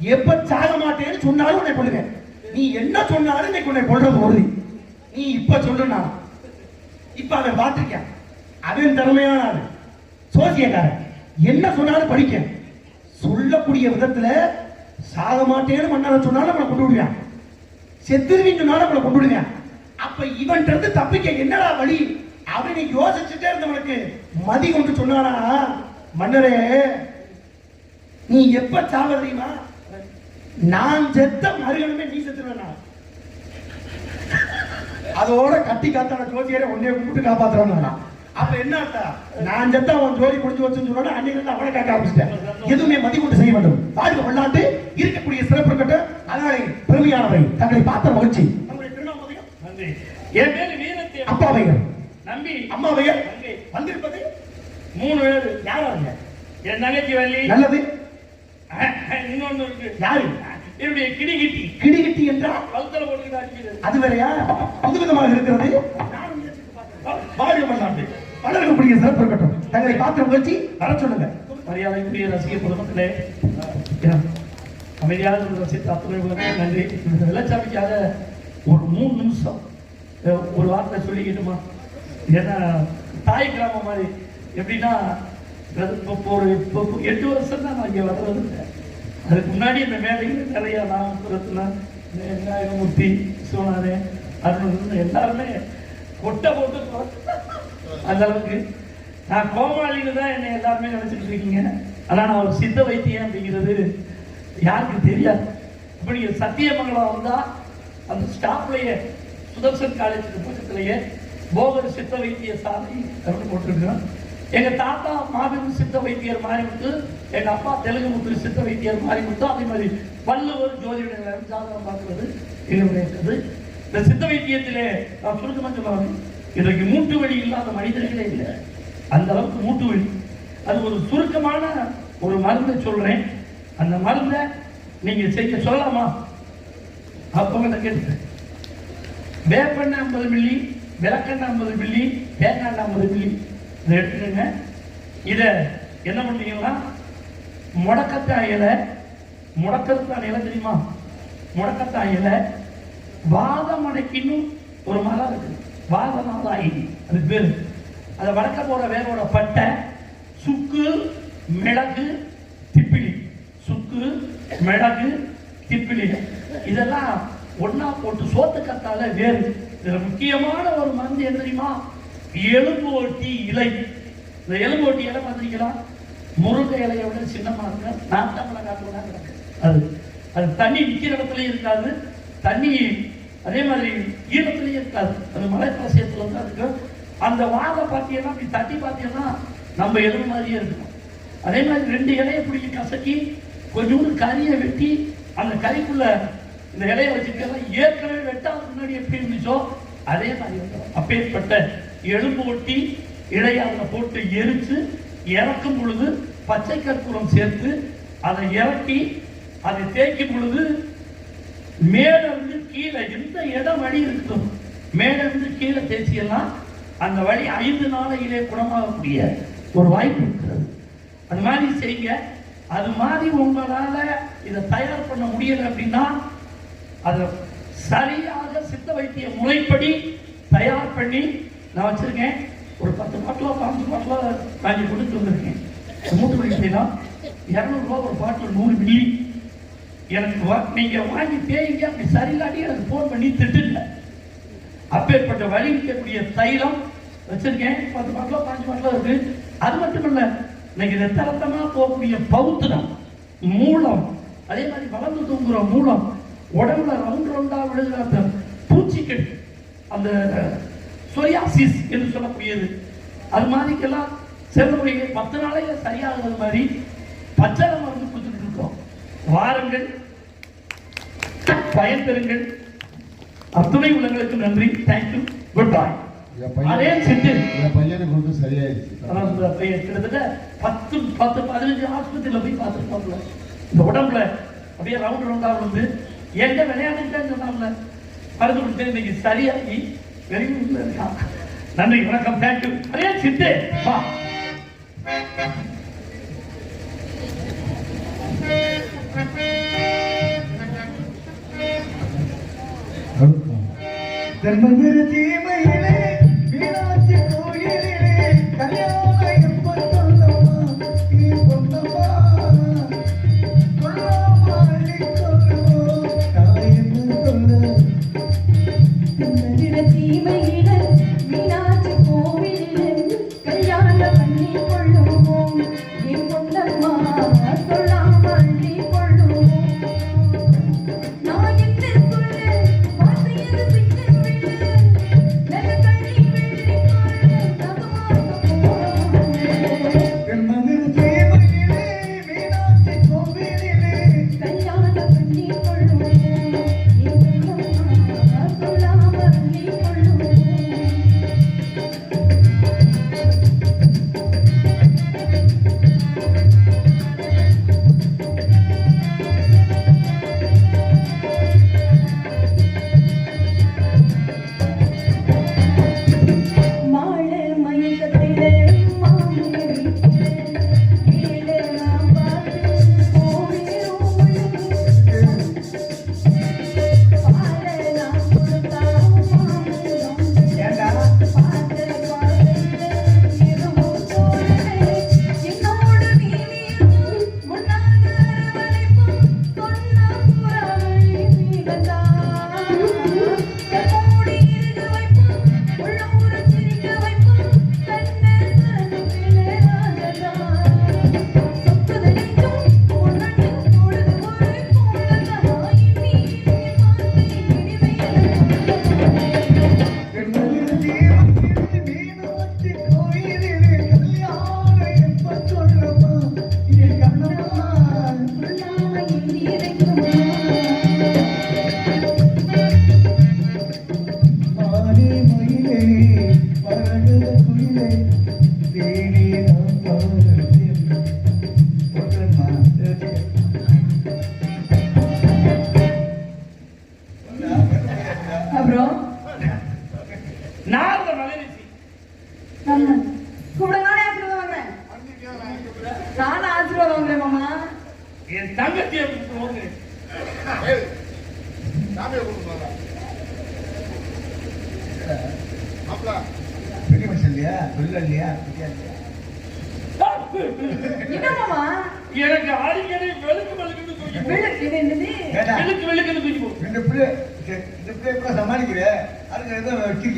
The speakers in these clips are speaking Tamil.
எப்ப சாக மாட்டேன்னு சொன்னாலும் உன்னை கொள்ளுவேன் நீ என்ன சொன்னாலும் இன்னைக்கு உன்னை கொள்றது உறுதி. நீ இப்ப சொல்லுனா இப்ப அவன் பார்த்திருக்கேன். அவன் திறமையான ஆளு. சோசியக்காரன். என்ன சொன்னாலும் படிக்க. சொல்லக்கூடிய விதத்துல சாக மாட்டேன்னு மன்னரை சொன்னாலும் நம்மளை கொண்டு விடுவேன் செத்துருவீங்க சொன்னாலும் நம்மளை கொண்டு விடுவேன் அப்ப இவன்ட்ட இருந்து தப்பிக்க என்னடா வழி? அவனை யோசிச்சுட்டே இருந்தவனுக்கு மதி கொண்டு சொன்னானா? மன்னரே நீ எப்ப சாவ தெரியுமா? நான் செத்த மறுகணமே நீ செத்துருவேனா? அதோட கட்டி காத்தான ஜோதியரை உன்னைய கும்பிட்டு காப்பாத்துறான்னு அப்ப என்ன? நான் செத்த அவன் ஜோதி முடிஞ்சு வச்சுன்னு சொன்னா அன்னைக்கு அவனை காக்க ஆரம்பிச்சிட்டேன். எதுவுமே மதி கொண்டு செய்ய வேண்டும். வாழ்க வல்லாண்டு இருக்கக்கூடிய சிறப்பு இருக்கட்டும். அதனாலே பெருமையானவை தங்களை பார்த்த மகிழ்ச்சி. என் பேரு வீரத்தேவன் அப்பாவையர் நம்பி அம்மாவையர் வந்திருப்பது மூணு பேரு. யாராருங்க என் தங்கச்சி வள்ளி. நல்லது. இன்னொன்னு இருக்கு. யாரு? என்னுடைய கிடிகிட்டி. கிடிகிட்டி என்றால் கழுத்துல போட்டுக்கிட்டு அது வேறையா? புதுவிதமாக இருக்கிறது. வாழ்க வல்லாண்டு வளரக்கூடிய சிறப்பு இருக்கட்டும். தங்களை பார்த்த முயற்சி வர சொல்லுங்க. மரியாதைக்குரிய ரசிக பொதுமக்களே என் அமைதியாக ரசித்த பேருக்கும் நன்றி. வெள்ளச்சாமிக்காக ஒரு மூணு நிமிஷம் ஒரு வார்த்தை சொல்லிக்கிட்டுமா ஏன்னா தாய் கிராமம் மாதிரி. எப்படின்னா இப்போ ஒரு இப்போ எட்டு வருஷம் தான் நான் இங்கே வர்றது. அதுக்கு முன்னாடி இந்த மேடையில் நான் நாமபுரத்துல விநாயகமூர்த்தி சோனாரே அருண் எல்லாருமே கொட்டை போட்டு அந்த அளவுக்கு. நான் கோமாளின்னு தான் என்னை எல்லாருமே நினைச்சிட்டு இருக்கீங்க. ஆனால் நான் ஒரு சித்த வைத்தியம் அப்படிங்கிறது யாருக்கு தெரியாது. இப்போ நீங்கள் சத்தியமங்கலம் வந்தால் அந்த ஸ்டாப்லேயே சுதர்சன் காலேஜுக்கு பக்கத்துலேயே போகர் சித்த வைத்திய சாலை அப்படின்னு போட்டிருக்கிறோம் எங்கள் தாத்தா மாபெரும் சித்த வைத்தியர் மாறிவிட்டு எங்க அப்பா தெலுங்கு முத்து சித்த வைத்தியர் மாறிமுத்து அதே மாதிரி வள்ளுவர் ஜோதிடர் ஜாதகம் பார்க்கிறது எங்களுடைய இது இந்த சித்த வைத்தியத்திலே நான் சுருக்கமாக சொல்லுவாங்க இன்றைக்கு மூட்டு வலி இல்லாத மனிதர்களே இல்லை. அந்த அளவுக்கு மூட்டு வலி. அது ஒரு சுருக்கமான ஒரு மருந்தை சொல்றேன். அந்த மருந்தை நீங்க செய்ய சொல்லலாமா? அப்ப கேட்டு வேப்பெண்ணெய் ஐம்பது மில்லி விளக்கெண்ணெய் ஐம்பது மில்லி தேங்காய் ஐம்பது மில்லி. இதை எடுத்துக்கோங்க. இதை என்ன பண்ணீங்கன்னா முடக்கத்தாய் இலை முடக்கத்தான் இலை தெரியுமா? முடக்கத்தாய் இலை வாதமடைக்கின்னு ஒரு மரம் இருக்கு வாதநாதாயி அது பேரு. அதை வளர்க்க போற வேரோட பட்டை சுக்கு மிளகு திப்பிலி. சுக்கு மிளகு திப்பிலி. இதெல்லாம் ஒன்னா போட்டு சோத்து கத்தால வேறு. இதுல முக்கியமான ஒரு மருந்து என்ன தெரியுமா? எலும்போட்டி இலை. இந்த எலும்போட்டி இலை பார்த்திருக்கலாம் முருங்கை இலையை விட சின்னமா நாட்ட நாட்டமலை காட்டுலாம் கிடக்கு அது அது தண்ணி நிற்கிற இடத்துலயும் இருக்காது. தண்ணி அதே மாதிரி ஈரத்துலயும் இருக்காது. அது மலை பிரசேயத்துல தான் அதுக்கு அந்த வாழை பார்த்தீங்கன்னா அப்படி தட்டி பார்த்தீங்கன்னா நம்ம எலும்பு மாதிரியே இருக்கும். அதே மாதிரி ரெண்டு இலையை பிடிச்சி கசக்கி கொஞ்சோண்டு கறியை வெட்டி அந்த கறிக்குள்ள இந்த இலையை வச்சுக்கலாம் ஏற்கனவே வெட்டாத முன்னாடி எப்படி இருந்துச்சோ அதே மாதிரி அப்பேற்பட்ட எலும்பு ஒட்டி இலையை அதில் போட்டு எரிச்சு இறக்கும் பொழுது பச்சை கற்பூரம் சேர்த்து அதை இறக்கி அதை தேய்க்கும் பொழுது மேலிருந்து கீழே எந்த இடம் வழி இருக்கும் மேலிருந்து கீழே தேய்ச்சியெல்லாம் அந்த வழி ஐந்து நாளையிலே குணமாகக்கூடிய ஒரு வாய்ப்பு இருக்கிறது. அது மாதிரி செய்யுங்க. அது மாதிரி உங்களால இதை தயார் பண்ண முடியல அப்படின்னா அதை சரியாக சித்த வைத்திய முறைப்படி தயார் பண்ணி நான் வச்சிருக்கேன். ஒரு பத்து பாட்டிலோ பாஞ்சு பாட்டிலோ வாங்கி கொடுத்து வந்திருக்கேன். மூட்டு வலிக்கலாம் இரநூறுபா ஒரு பாட்டில் நூறு மில்லி. எனக்கு வா- நீங்கள் வாங்கி பேய்ங்க அப்படி சரியில்லாட்டி எனக்கு ஃபோன் பண்ணி திட்டுல அப்பேற்பட்ட வலிக்கக்கூடிய தைலம் வச்சிருக்கேன். பத்து பாட்டிலோ பாஞ்சு பாட்டிலோ இருக்கு. அது மட்டும் இல்லை இன்னைக்கு ரத்த ரத்தமா போகக்கூடிய பௌத்திரம் மூலம் அதே மாதிரி வளர்ந்து தூங்குற மூலம் உடம்புல ரவுண்ட் ரவுண்டாக விழுகிற அந்த பூச்சிக்கட்டு அந்த சொரியாசிஸ் என்று சொல்லக்கூடியது. அது மாதிரிக்கெல்லாம் செல்லக்கூடிய பத்து நாளையில சரியாகிறது மாதிரி பச்சளை மருந்து கொடுத்துட்டு இருக்கோம். வாருங்கள். பயன் பெறுங்கள். அத்துணை உள்ளங்களுக்கு நன்றி. தேங்க்யூ குட் பை என் அதே செஞ்சு என் பையனுக்கு வந்து பையன் கிட்டத்தட்ட பத்து பத்து பதினஞ்சு ஆஸ்பத்திரியில போய் பார்த்துருப்பாங்க இந்த உடம்புல அப்படியே ரவுண்ட் ரவுண்டா வந்து எங்க விளையாண்டுட்டேன்னு சொன்னாங்க மருந்து கொடுத்து இன்னைக்கு சரியாகி வெரி குட் நன்றி வணக்கம். தேங்க்யூ அதே சித்தே. வா. தர்மபுர தீமையிலே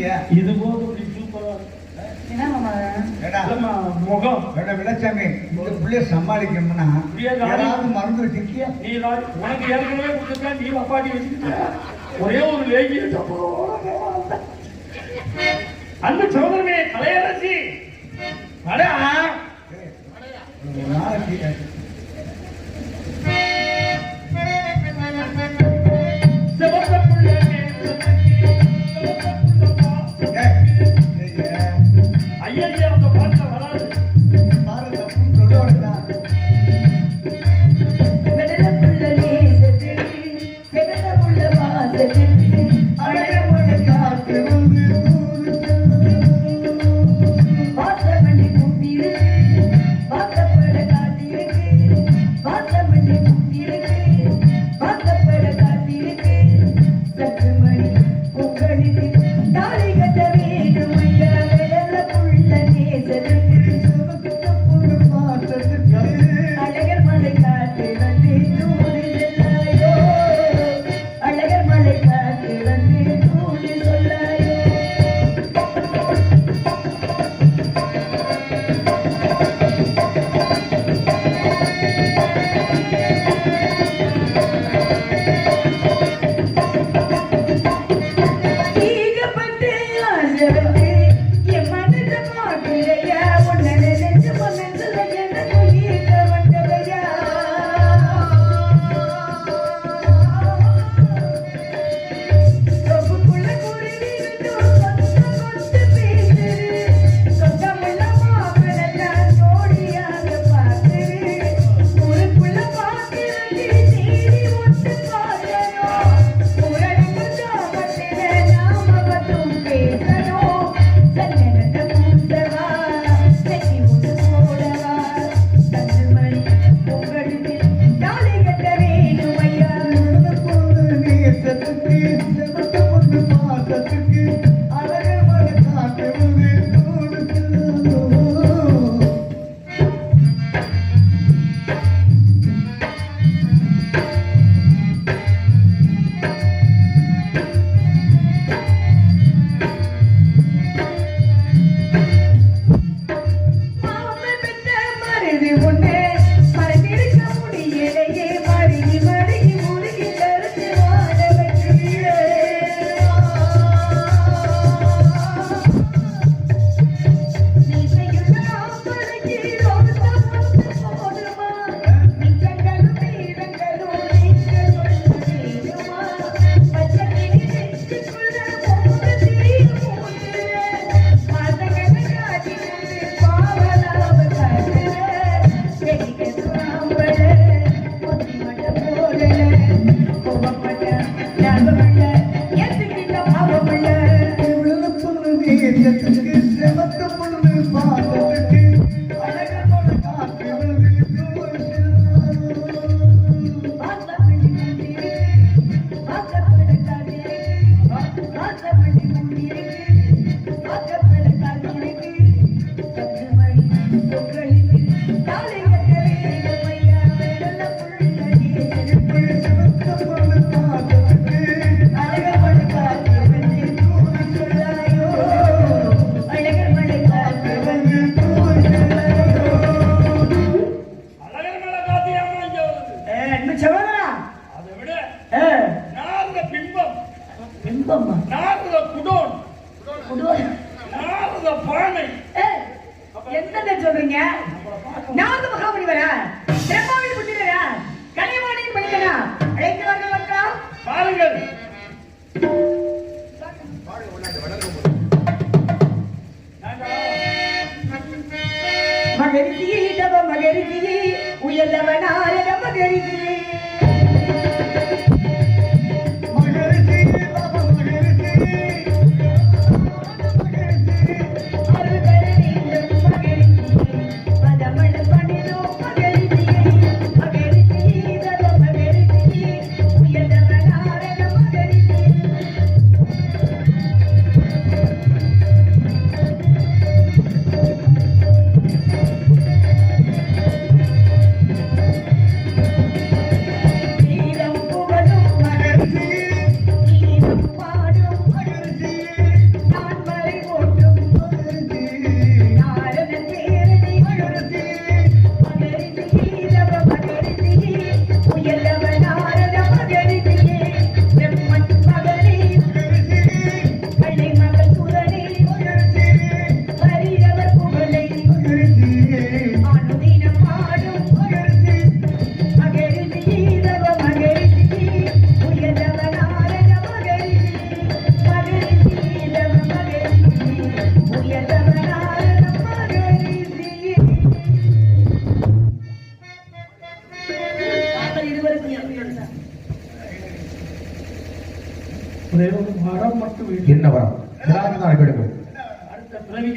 வச்சிருக்கியா இது போதும் நீ சூப்பர் முகம். விளச்சாமி இந்த பிள்ளைய சமாளிக்கணும்னா ஏதாவது மருந்து வச்சிருக்கியா நீ உனக்கு ஏற்கனவே கொடுத்துருக்கா நீ அப்பாட்டி வச்சுக்கிட்ட. ஒரே ஒரு லேகி அன்பு சோதரமே Thank you.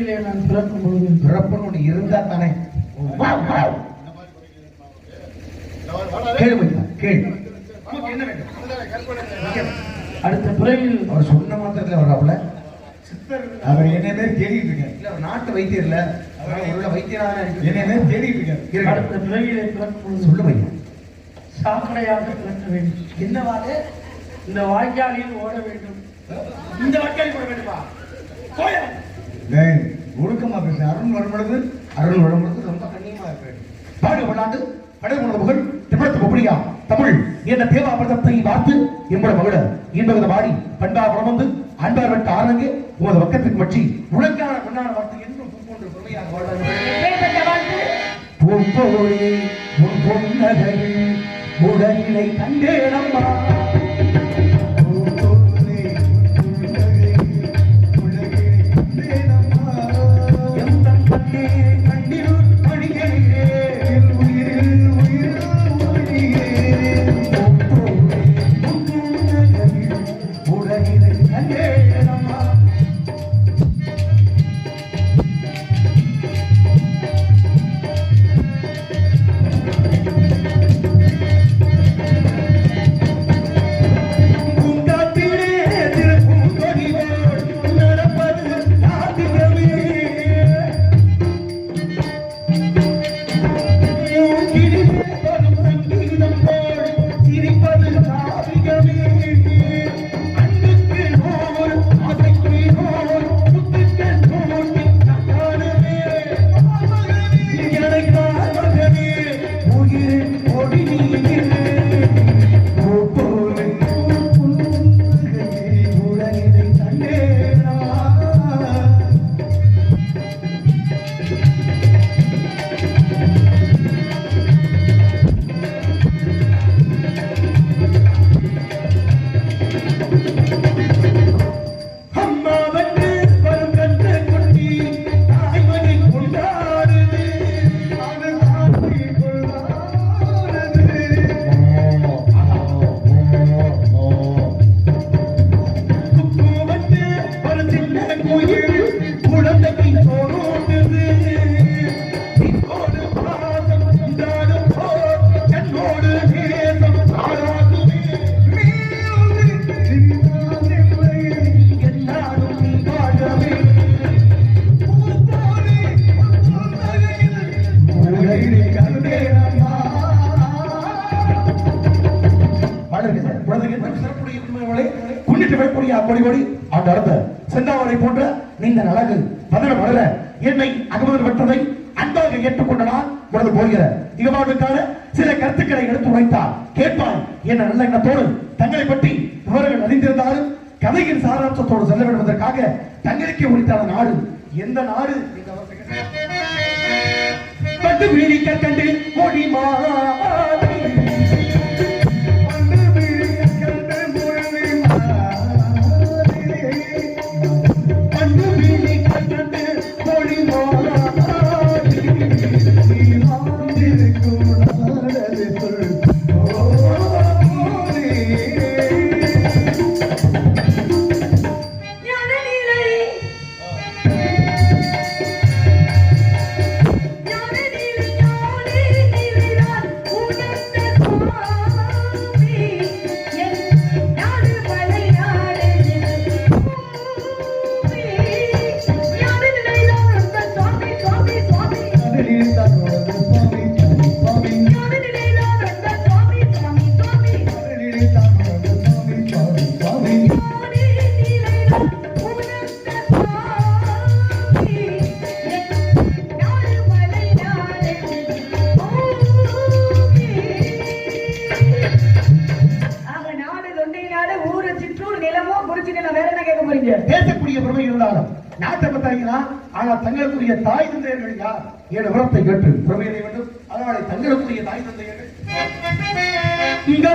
பிறவிகளே நான் பிறக்கும் பொழுது பிறப்புன்னு ஒண்ணு இருந்தா தானே? Wow, wow. நான் வாடா கேளு பையா, கேளு. நமக்கு என்ன வேண்டும்? அதுதானே கற்பனை செய்யலாம். அடுத்த பிறவியில் அவர் சொன்ன மாத்திரத்துல வர்றாப்புல. அவர் என்ன பேர் தேடிட்டு இருக்காரு. இல்ல நாட்டு வைத்தியர் இல்ல. அவர் உள்ள வைத்தியராக என்ன பேர் தேடிட்டு இருக்காரு. அடுத்த. பிறவியிலே பிறக்கும் சொல்லு பையா சாக்கடையாக பிறக்க வேண்டும். என்னவாது இந்த வாய்க்காலில் ஓட வேண்டும். இந்த வக்காலி கூட வேண்டுமா? கோயா டேய், ஒழுக்கமா பேசு அருண் வரும்பொழுது அருள் வரும்பொழுது ரொம்ப கண்ணியமா இருப்பேன் பாடு விளாண்டு கடல் உணர்வுகள் திமிழத்து பொப்படியா தமிழ் என்ற தேவாமிரதத்தை பார்த்து என்பட மகிழ. இன்பகத வாடி பண்பா புறமந்து அன்பார் வெட்ட ஆரங்கு உமது பக்கத்திற்கு வச்சு உலகான பொன்னான வார்த்தை என்றும் பூக்கொண்டு பொறுமையாக வாழ்வார்கள் பொன்னகை வாழ்த்து பூப்போரே உன் உடலினை கண்டேனம்மா. கோடி கோடி அவங்க வளர்த்த செந்தாவரை போன்ற நீண்ட அழகு மதுர மலர என்னை அகமது பெற்றதை அன்பாக ஏற்றுக்கொண்டனால் உனது போகிற இகமாவுக்கான சில கருத்துக்களை எடுத்து உரைத்தார் கேட்பார் என்ன நல்ல எண்ணத்தோடு தங்களை பற்றி இவர்கள் அறிந்திருந்தாலும் கதையின் சாராம்சத்தோடு செல்ல வேண்டும் என்பதற்காக தங்களுக்கே உரித்தான நாடு எந்த நாடு கண்டு வீழிக்க கண்டு ஓடி மா யார்கிட்ட பார்த்தாங்கன்னா ஆனால் தங்களுக்குரிய தாய் தந்தையர்கள் யார்? என் விவரத்தை கேட்டு பிரமையிட வேண்டும். அதனால தங்களுக்குரிய தாய் தந்தையர்கள். இங்க